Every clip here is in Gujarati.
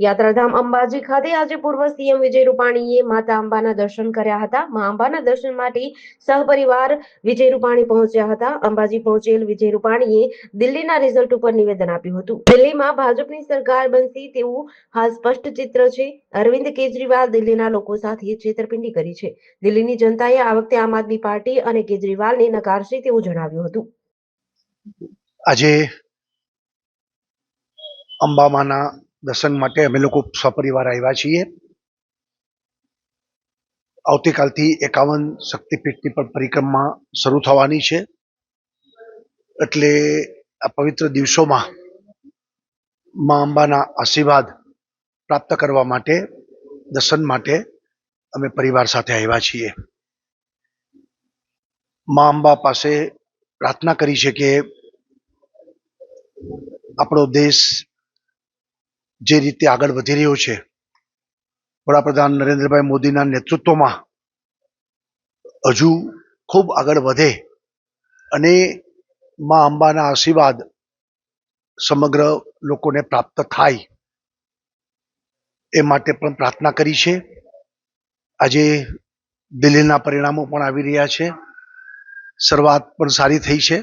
યાત્રાધામ અંબાજી ખાતે આજે પૂર્વ સીએમ વિજય રૂપાણીએ માતા અંબાના દર્શન કર્યા હતા. મા અંબાના દર્શન માટે સહપરિવાર વિજય રૂપાણી પહોંચ્યા હતા. અંબાજી પહોંચેલ વિજય રૂપાણીએ દિલ્હીના રિઝલ્ટ ઉપર નિવેદન આપ્યું હતું. દિલ્હીમાં ભાજપની સરકાર બનશે તેવું હાલ સ્પષ્ટ ચિત્ર છે. અરવિંદ કેજરીવાલ દિલ્હીના લોકો સાથે છેતરપિંડી કરી છે. દિલ્હીની જનતાએ આ વખતે આમ આદમી પાર્ટી અને કેજરીવાલને નકારશે તેવું જણાવ્યું હતું. આજે અંબામાના દર્શન માટે અમે લોકો સપરિવાર આવ્યા છીએ. આવતીકાલથી એકાવન શક્તિપીઠની પણ પરિક્રમા શરૂ થવાની છે. એટલે આ પવિત્ર દિવસોમાં મા અંબાના આશીર્વાદ પ્રાપ્ત કરવા માટે, દર્શન માટે અમે પરિવાર સાથે આવ્યા છીએ. મા અંબા પાસે પ્રાર્થના કરી છે કે આપણો દેશ જે રીતે આગળ વધી રહ્યો છે. વડાપ્રધાન નરેન્દ્રભાઈ મોદીના નેતૃત્વમાં હજુ ખૂબ આગળ વધે અને મા અંબાના આશીર્વાદ સમગ્ર લોકોને પ્રાપ્ત થાય એ માટે પણ પ્રાર્થના કરી છે. આજે દિલ્હીના પરિણામો પણ આવી રહ્યા છે. શરૂઆત પણ સારી થઈ છે.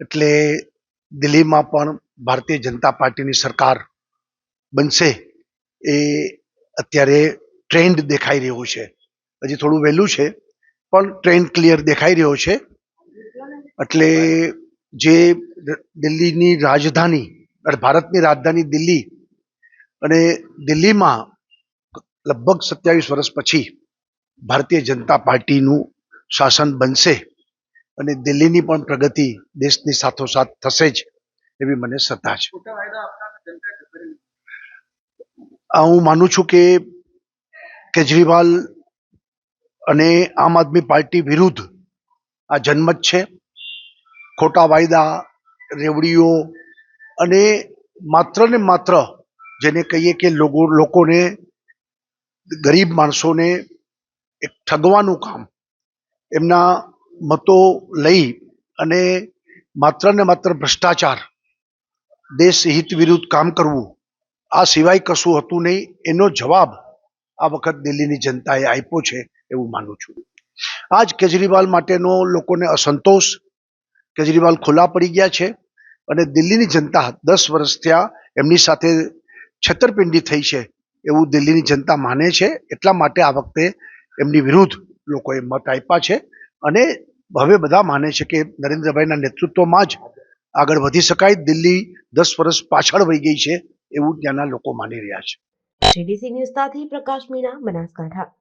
એટલે દિલ્હીમાં પણ ભારતીય જનતા પાર્ટીની સરકાર બનશે એ અત્યારે ટ્રેન્ડ દેખાઈ રહ્યો છે. હજી થોડું વહેલું છે, પણ ટ્રેન્ડ ક્લિયર દેખાઈ રહ્યો છે. એટલે જે દિલ્હીની રાજધાની ભારતની રાજધાની દિલ્હી અને દિલ્હીમાં લગભગ સત્યાવીસ વર્ષ પછી ભારતીય જનતા પાર્ટીનું શાસન બનશે અને દિલ્હીની પણ પ્રગતિ દેશની સાથોસાથ થશે જ એવી મને સત્તા છે. હું માનું છું કે કેજરીવાલ અને આમ આદમી પાર્ટી વિરુદ્ધ આ જન્મત છે. ખોટા વાયદા, રેવડીઓ અને માત્ર ને માત્ર જેને કહીએ કે લોકો, લોકોને, ગરીબ માણસોને એક ઠગવાનું કામ, એમના મતો લઈ અને માત્ર ને માત્ર ભ્રષ્ટાચાર દેશ હિત વિરુદ્ધ કામ કરવું આ સિવાય કશું હતું નહીં. એનો જવાબ આ વખત દિલ્હીની જનતાએ આપ્યો છે એવું માનું છું. આજ કેજરીવાલ માટેનો લોકોને અસંતોષ. કેજરીવાલ ખુલ્લા પડી ગયા છે અને દિલ્હીની જનતા દસ વર્ષ થયા એમની સાથે છેતરપિંડી થઈ છે એવું દિલ્હીની જનતા માને છે. એટલા માટે આ વખતે એમની વિરુદ્ધ લોકોએ મત આપ્યા છે અને હવે બધા માને છે કે નરેન્દ્રભાઈના નેતૃત્વમાં જ આગળ વધી શકાય. દિલ્હી દસ વર્ષ પાછળ વહી ગઈ છે. એવું ત્યાંના લોકો માની રહ્યા છે. જીડીસી ન્યૂઝ સાથે પ્રકાશ મીણા બનાસકાંઠા.